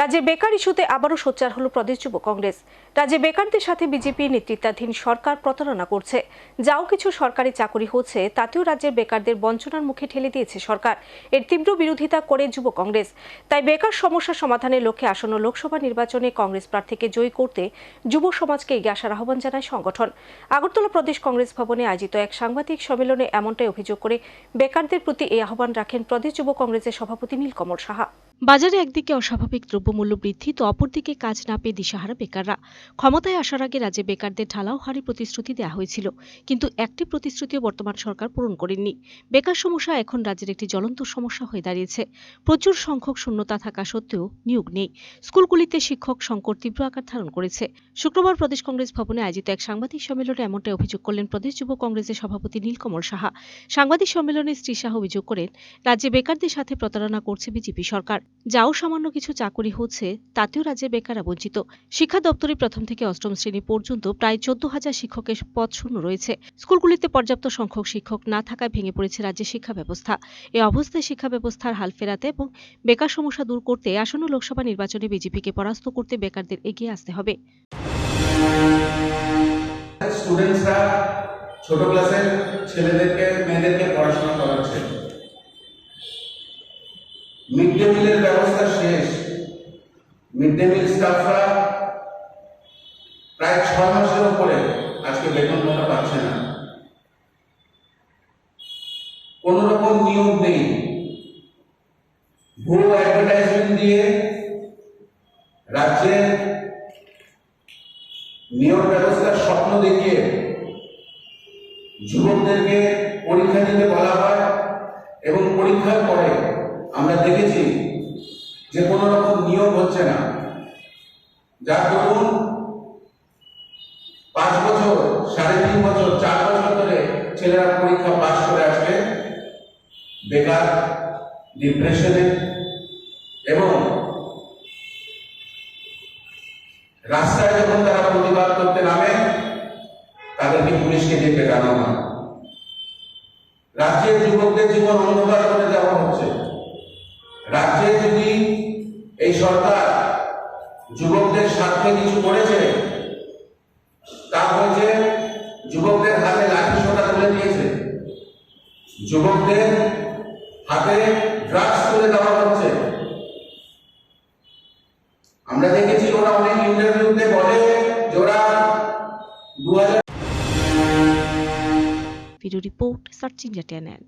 রাজ্যে বেকার ইস্যুতে আবারও সোচ্চার হল প্রদেশ যুব কংগ্রেস। রাজ্যে বেকারদের সাথে বিজেপি নেতৃত্বাধীন সরকার প্রতারণা করছে। যাও কিছু সরকারি চাকরি হচ্ছে, তাতেও রাজ্যের বেকারদের বঞ্চনার মুখে ঠেলে দিয়েছে সরকার। এর তীব্র বিরোধিতা করে যুব কংগ্রেস। তাই বেকার সমস্যা সমাধানের লক্ষ্যে আসন্ন লোকসভা নির্বাচনে কংগ্রেস প্রার্থীকে জয়ী করতে যুব সমাজকে এগিয়ে আসার আহ্বান জানায় সংগঠন। আগরতলা প্রদেশ কংগ্রেস ভবনে আয়োজিত এক সাংবাদিক সম্মেলনে এমনটাই অভিযোগ করে, বেকারদের প্রতি এই আহ্বান রাখেন প্রদেশ যুব কংগ্রেসের সভাপতি নীলকমল সাহা। বাজারে একদিকে অস্বাভাবিক দ্রব্যমূল্য বৃদ্ধি তো অপরদিকে কাজ না পেয়ে দিশাহারা বেকাররা। ক্ষমতায় আসার আগে রাজ্যে বেকারদের ঢালাও হারি প্রতিশ্রুতি দেওয়া হয়েছিল। কিন্তু একটি প্রতিশ্রুতিও বর্তমান সরকার পূরণ করেননি। বেকার সমস্যা এখন রাজ্যের একটি জ্বলন্ত সমস্যা হয়ে দাঁড়িয়েছে। প্রচুর সংখ্যক শূন্যতা থাকা সত্ত্বেও নিয়োগ নেই। স্কুলগুলিতে শিক্ষক সংকট তীব্র আকার ধারণ করেছে। শুক্রবার প্রদেশ কংগ্রেস ভবনে আয়োজিত এক সাংবাদিক সম্মেলনে এমনটাই অভিযোগ করলেন প্রদেশ যুব কংগ্রেসের সভাপতি নীলকমল সাহা। সাংবাদিক সম্মেলনে শ্রী শাহ অভিযোগ করেন, রাজ্যে বেকারদের সাথে প্রতারণা করছে বিজেপি সরকার। যাও সামান্য কিছু চাকরি হচ্ছে, তাতেও রাজ্যে বেকাররা বঞ্চিত শিক্ষা দপ্তরে প্রথম থেকে অষ্টম শ্রেণি পর্যন্ত প্রায় চোদ্দ হাজার শিক্ষকের পদ শূন্য রয়েছে। স্কুলগুলিতে পর্যাপ্ত সংখ্যক শিক্ষক না থাকায় ভেঙে পড়েছে রাজ্যের শিক্ষা ব্যবস্থা। এই অবস্থায় শিক্ষা ব্যবস্থার হাল ফেরাতে এবং বেকার সমস্যা দূর করতে আসন্ন লোকসভা নির্বাচনে বিজেপিকে পরাস্ত করতে বেকারদের এগিয়ে আসতে হবে। ছোট ক্লাসের ছেলেদেরকে, মেয়েদেরকে পড়াশোনা করাচ্ছে। মিড ডে মিলের ব্যবস্থা শেষ। মিড ডে মিল স্টাফরা প্রায় ছয় মাসের উপরে আজকে বেতন ভাতা পাচ্ছে না। কোন রকম নিয়োগ নেই। ভুয়ো অ্যাডভার্টাইজমেন্ট দিয়ে রাজ্যের নিয়োগ ব্যবস্থার স্বপ্ন দেখিয়ে যুবকদেরকে পরীক্ষা দিতে বলা হয় এবং পরীক্ষার পরে আমরা দেখেছি যে কোনো রকম নিয়োগ হচ্ছে না। যার দরুন পাঁচ বছর, সাড়ে তিন বছর, চার বছর ধরে ছেলেরা পরীক্ষা পাশ করে আসবে, বেকার ডিপ্রেশনে এবং রাস্তায় যখন তারা প্রতিবাদ করতে নামে, তাদেরকে পুলিশকে দিয়ে পেটানো হয়। রাজ্যের যুবকদের জীবন অন্ধকার করে দেওয়া হচ্ছে। রাজ্যে যদি এই সরকার যুবকদের স্বার্থে কিছু করেছে, তা হয়েছে যুবকদের হাতে লাঠি সোটা তুলে দিয়েছে। যুবকদের হাতে ড্রাগস তুলে দেওয়া হচ্ছে। আমরা দেখেছি ওরা অনেক ইন্টারভিউতে বলে যে ওরা দু হাজার রিপোর্ট সার্চ ইন্ডিয়া চ্যানেল